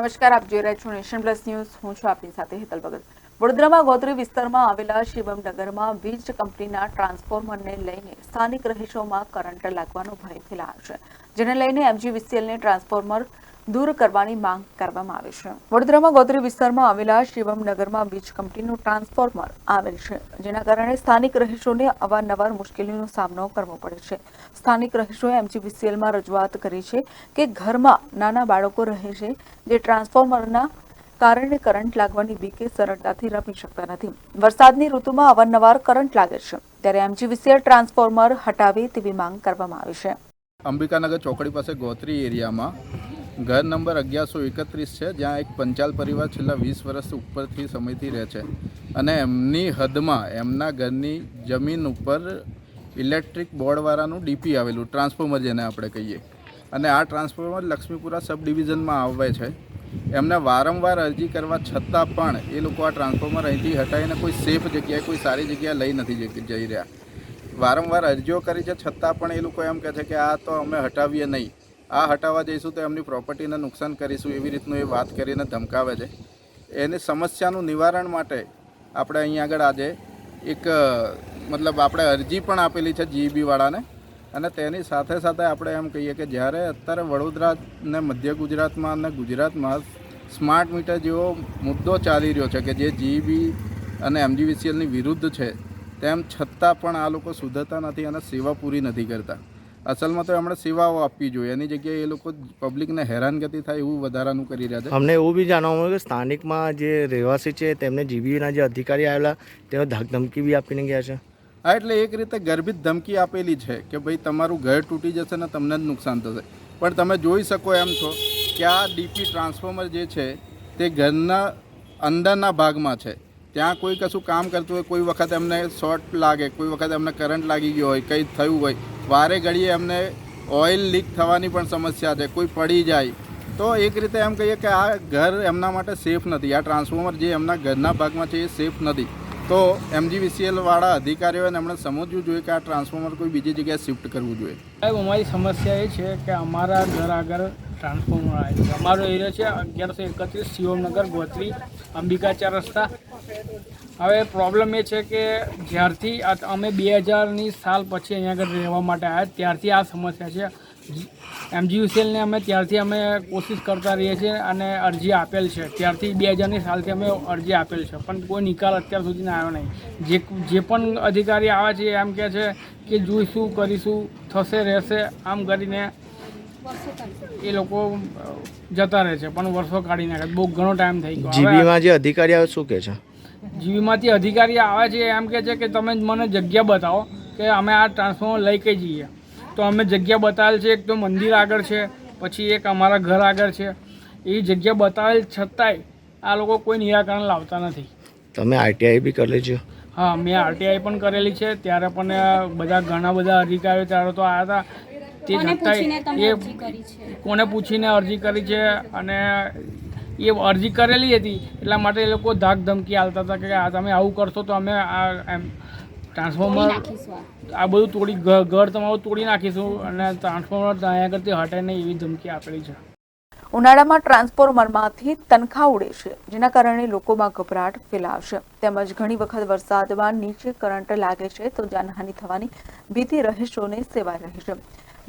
નમસ્કાર, આપ જોઈ રહ્યા છો નેશન પ્લસ ન્યૂઝ. હું છું આપની સાથે હેતલ ભગત. વડોદરામાં ગોત્રી વિસ્તારમાં આવેલા શિવમ નગરમાં વીજ કંપનીના ટ્રાન્સફોર્મરને લઈને સ્થાનિક રહીશોમાં કરંટ લાગવાનો ભય ફેલાયો છે. જેને લઈને એમજીવીસીએલને ટ્રાન્સફોર્મર દૂર કરવાની માંગ કરવામાં આવી છે. વડોદરામાં ગોત્રી વિસ્તારમાં આવેલા શિવમ નગરમાં વીજ કંપનીનું ટ્રાન્સફોર્મર આવેલ છે, જેના કારણે સ્થાનિક રહીશોને અવારનવાર મુશ્કેલીનો સામનો કરવો પડે છે. સ્થાનિક રહીશોએ એમજીવીસીએલમાં રજૂઆત કરી છે કે ઘરમાં નાના બાળકો રહે છે, જે ટ્રાન્સફોર્મરના કારણે કરંટ લાગવાની બીકે સરળતાથી રમી શકતા નથી. વરસાદની ઋતુમાં અવારનવાર કરંટ લાગે છે, ત્યારે એમજીવીસીએલ ટ્રાન્સફોર્મર હટાવે તેવી માંગ કરવામાં આવી છે. અંબિકાનગર ચોકડી પાસે ગોત્રી એરિયામાં ઘર નંબર અગિયારસો એકત્રીસ છે, જ્યાં એક પંચાલ પરિવાર છેલ્લા વીસ વર્ષ ઉપરથી સમયથી રહે છે. અને એમની હદમાં એમના ઘરની જમીન ઉપર ઇલેક્ટ્રિક બોર્ડવાળાનું ડીપી આવેલું, ટ્રાન્સફોર્મર જેને આપણે કહીએ. અને આ ટ્રાન્સફોર્મર લક્ષ્મીપુરા સબ ડિવિઝનમાં આવે છે. એમને વારંવાર અરજી કરવા છતાં પણ એ લોકો આ ટ્રાન્સફોર્મર અહીંથી હટાવીને કોઈ સેફ જગ્યાએ, કોઈ સારી જગ્યાએ લઈ નથી જઈ રહ્યા. વારંવાર અરજીઓ કરી છે, છતાં પણ એ લોકો એમ કહે છે કે આ તો અમે હટાવીએ નહીં. આ હટાવવા જઈશું તો એમની પ્રોપર્ટીને નુકસાન કરીશું એવી રીતનું એ વાત કરીને ધમકાવે છે. એની સમસ્યાનું નિવારણ માટે આપણે અહીં આગળ આજે એક મતલબ આપણે અરજી પણ આપેલી છે જીઈબીવાળાને. અને તેની સાથે સાથે આપણે એમ કહીએ કે જ્યારે અત્યારે વડોદરા ને મધ્ય ગુજરાતમાં અને ગુજરાતમાં સ્માર્ટ મીટર જેવો મુદ્દો ચાલી રહ્યો છે કે જે જીઈબી અને એમજીવીસીએલની વિરુદ્ધ છે, તેમ છતાં પણ આ લોકો સુધરતા નથી અને સેવા પૂરી નથી કરતા. અસલમાં તો એમણે સેવાઓ આપવી જોઈએ. એની જગ્યાએ એ લોકો પબ્લિકને હેરાનગતિ થાય એવું વધારાનું કરી રહ્યા છે. અમને એવું બી જાણવા મળ્યું કે સ્થાનિકમાં જે રહેવાસી છે તેમને જીબીના જે અધિકારી આવેલા તેઓ ધાકધમકી બી આપીને ગયા છે. હા એટલે એક રીતે ગર્ભિત ધમકી આપેલી છે કે ભાઈ તમારું ઘર તૂટી જશે ને તમને જ નુકસાન થશે. પણ તમે જોઈ શકો એમ છો કે આ ડીપી ટ્રાન્સફોર્મર જે છે તે ઘરના અંદરના ભાગમાં છે. ત્યાં કોઈ કશું કામ કરતું હોય કોઈ વખત એમને શોર્ટ લાગે કોઈ વખત એમને કરંટ લાગી ગયો હોય કંઈ થયું હોય વારે ઘડીએ એમને ઓઇલ લીક થવાની પણ સમસ્યા છે, કોઈ પડી જાય. તો એક રીતે એમ કહીએ કે આ ઘર એમના માટે સેફ નથી. આ ટ્રાન્સફોર્મર જે એમના ઘરના ભાગમાં છે એ સેફ નથી. તો એમજીવીસીએલવાળા અધિકારીઓને એમણે સમજવું જોઈએ કે આ ટ્રાન્સફોર્મર કોઈ બીજી જગ્યાએ શિફ્ટ કરવું જોઈએ. સાહેબ, અમારી સમસ્યા એ છે કે અમારા ઘર આગળ ટ્રાન્સફોર્મર આવે છે. અમારો એરિયા છે અગિયારસો એકત્રીસ, શિવમનગર, ગોત્રી, અંબિકા ચાર રસ્તા. હવે પ્રોબ્લેમ એ છે કે જ્યારથી અમે બે હજારની સાલ પછી અહીંયા આગળ રહેવા માટે આવ્યા ત્યારથી આ સમસ્યા છે. એમજીયુસીએલને અમે ત્યારથી અમે કોશિશ કરતા રહીએ છીએ અને અરજી આપેલ છે. ત્યારથી બે હજારની સાલથી અમે અરજી આપેલ છે. પણ કોઈ નિકાલ અત્યાર સુધીના આવ્યો નહીં. જે જે પણ અધિકારી આવે છે એમ કહે છે કે જોઈશું, કરીશું, થશે, રહેશે, આમ કરીને એ લોકો જતા રહે છે પણ વર્ષો કાઢી નાખે બહુ ઘણો ટાઈમ થઈ ગયો. જીબીમાં જે અધિકારી આવે શું કહે છે? જીવીમાંથી અધિકારી આવે છે એમ કહે છે કે તમે મને જગ્યા બતાવો કે અમે આ ટ્રાન્સફોર્મર લઈ કે જઈએ. તો અમે જગ્યા બતાવેલ છે એક તો મંદિર આગળ છે પછી એક અમારા ઘર આગળ છે. એ જગ્યા બતાવેલ છતાંય આ લોકો કોઈ નિરાકરણ લાવતા નથી. તમે આઈટીઆઈ બી કરી લેજો. હા મેં આરટીઆઈ પણ કરેલી છે ત્યારે પણ બધા ઘણા બધા અધિકારીઓ ત્યારે તો આવ્યા હતા. તે છતાંય એ કોને પૂછીને અરજી કરી છે અને એ અરજી કરેલી હતી એટલા માટે એ લોકો ધાક ધમકી આલતા હતા કે આ તમે આવું કરશો તો અમે આ એમ ટ્રાન્સફોર્મર આ. બધું તોડી ઘર ઘર તમારું તોડી નાખીશું અને ટ્રાન્સફોર્મર અહીંયા કરતી હટે નહીં એવી ધમકી આપેલી છે. ઉનાળામાં ટ્રાન્સફોર્મરમાંથી તનખા ઉડે છે જેના કારણે લોકોમાં ગભરાટ ફેલાવશે. તેમજ ઘણી વખત વરસાદમાં નીચે કરંટ લાગે છે તો જાનહાનિ થવાની ભીતિ રહીશોને સેવાઈ રહી છે.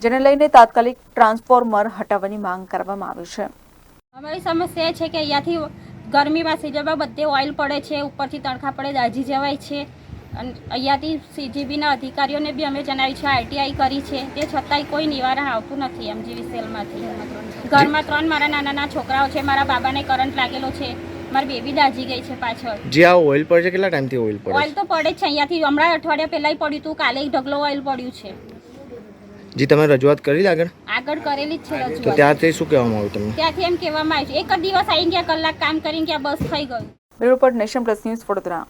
જેને લઈને તાત્કાલિક ટ્રાન્સફોર્મર હટાવવાની માંગ કરવામાં આવી છે. અમારી સમસ્યા એ છે કે અહીંયાથી ગરમીમાં સીઝનમાં બધે ઓઇલ પડે છે ઉપરથી તણખા પડે દાજી જવાય છે. અને અહીંયાથી સીજીબીના અધિકારીઓને બી અમે જણાવ્યું છે આઈટીઆઈ કરી છે. તે છતાંય કોઈ નિવારણ આવતું નથી એમજીવીસીએલમાંથી. ઘરમાં ત્રણ મારા નાના નાના છોકરાઓ છે મારા બાબાને કરંટ લાગેલો છે મારી બેબી દાજી ગઈ છે પાછળ. જે આ ઓઇલ પડે છે કેટલા ટાઈમથી ઓઇલ પડે ઓઇલ તો પડે જ છે અહીંયાથી હમણાં અઠવાડિયા પહેલાંય પડ્યું હતું કાલે ઢગલો ઓઇલ પડ્યું છે. જે તમે રજૂઆત કરી આગળ? આગળ કરેલી જ છે તો ત્યાંથી શું કહેવામાં આવ્યું તમને? ત્યાંથી એમ કહેવામાં આવ્યું છે એક જ દિવસ આવી ગયા કલાક કામ કરીને ગયા બસ થઈ ગયું. Report nation plus news Vadodara.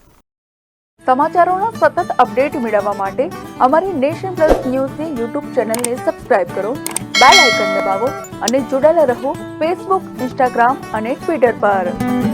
સમાચારોના સતત અપડેટ મેળવવા માટે અમારી નેશન પ્લસ ન્યૂઝની યુટ્યુબ ચેનલને સબસ્ક્રાઇબ કરો બેલ આઇકન દબાવો અને જોડાયેલા રહો ફેસબુક ઇન્સ્ટાગ્રામ અને ટ્વિટર પર.